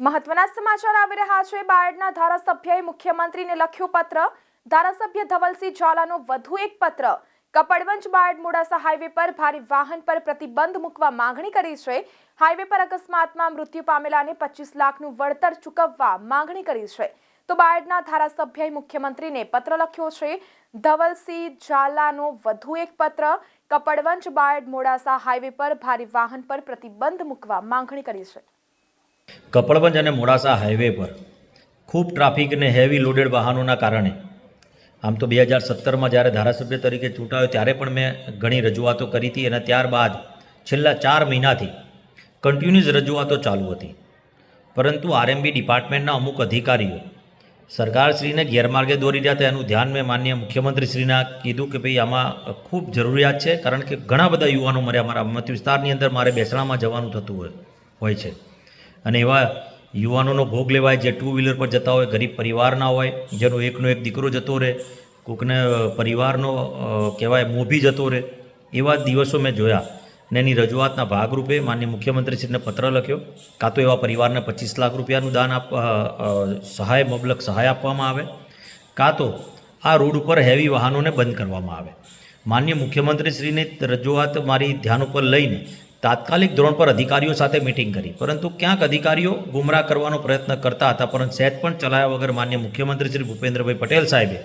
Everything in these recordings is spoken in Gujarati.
મહત્વના સમાચાર આવી રહ્યા છે. બાયડના ધારાસભ્યએ મુખ્યમંત્રીને લખ્યું પત્ર, ધારાસભ્ય ધવલસિંહ ઝાલાનો વધુ એક પત્ર. કપડવંજ બાયડ મોડાસા હાઈવે પર ભારે વાહન પર પ્રતિબંધ મૂકવા માંગણી કરી છે. હાઈવે પર અકસ્માતમાં મૃત્યુ પામેલાને પચીસ લાખનું વળતર ચૂકવવા માંગણી કરી છે. તો બાયડના ધારાસભ્યએ મુખ્યમંત્રીને પત્ર લખ્યો છે, ધવલસિંહ ઝાલાનો વધુ એક પત્ર. કપડવંજ બાયડ મોડાસા હાઈવે પર ભારે વાહન પર પ્રતિબંધ મૂકવા માંગણી કરી છે. કપડવંજ અને મોડાસા હાઈવે પર ખૂબ ટ્રાફિક અને હેવી લોડેડ વાહનોના કારણે. આમ તો બે હજાર સત્તરમાં જ્યારે ધારાસભ્ય તરીકે ચૂંટાયો ત્યારે પણ મેં ઘણી રજૂઆતો કરી હતી અને ત્યારબાદ છેલ્લા ચાર મહિનાથી કન્ટિન્યુઅસ રજૂઆતો ચાલુ હતી. પરંતુ આરએમબી ડિપાર્ટમેન્ટના અમુક અધિકારીઓ સરકારશ્રીને ગેરમાર્ગે દોરી રહ્યા હતા, એનું ધ્યાન મેં માન્ય મુખ્યમંત્રીશ્રીના કીધું કે ભાઈ આમાં ખૂબ જરૂરિયાત છે, કારણ કે ઘણા બધા યુવાનો મર્યા મારા મત વિસ્તારની અંદર મારે બેસણામાં જવાનું થતું હોય હોય છે. અને એવા યુવાનોનો ભોગ લેવાય જે ટુ વ્હીલર પર જતા હોય, ગરીબ પરિવારના હોય, જેનો એકનો એક દીકરો જતો રહે, કોકને પરિવારનો કહેવાય મોભી જતો રહે, એવા દિવસો મેં જોયા. અને એની રજૂઆતના ભાગરૂપે માન્ય મુખ્યમંત્રીશ્રીને પત્ર લખ્યો. કાં તો એવા પરિવારને પચીસ લાખ રૂપિયાનું દાન આપ સહાય મબલક સહાય આપવામાં આવે, કાં તો આ રોડ ઉપર હેવી વાહનોને બંધ કરવામાં આવે. માન્ય મુખ્યમંત્રીશ્રીની રજૂઆત મારી ધ્યાન ઉપર લઈને તાત્કાલિક ધોરણ પર અધિકારીઓ સાથે મિટિંગ કરી. પરંતુ ક્યાંક અધિકારીઓ ગુમરાહ કરવાનો પ્રયત્ન કરતા હતા, પરંતુ સેટ પણ ચલાયા વગર માન્ય મુખ્યમંત્રી શ્રી ભૂપેન્દ્રભાઈ પટેલ સાહેબે.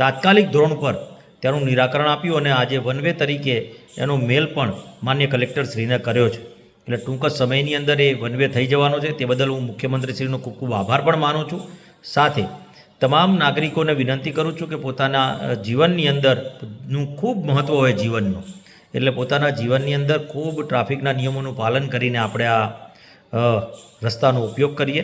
તાત્કાલિક ધોરણ પર તેનું નિરાકરણ આપ્યું અને આજે વન વે તરીકે એનો મેલ પણ માન્ય કલેક્ટરશ્રીને કર્યો છે. એટલે ટૂંક સમયની અંદર એ વન વે થઈ જવાનો છે. તે બદલ હું મુખ્યમંત્રીશ્રીનો ખૂબ ખૂબ આભાર પણ માનું છું. સાથે તમામ નાગરિકોને વિનંતી કરું છું કે પોતાના જીવનની અંદરનું ખૂબ મહત્ત્વ હોય જીવનનું. એટલે પોતાના જીવનની અંદર ખૂબ ટ્રાફિકના નિયમોનું પાલન કરીને આપણે આ રસ્તાનો ઉપયોગ કરીએ.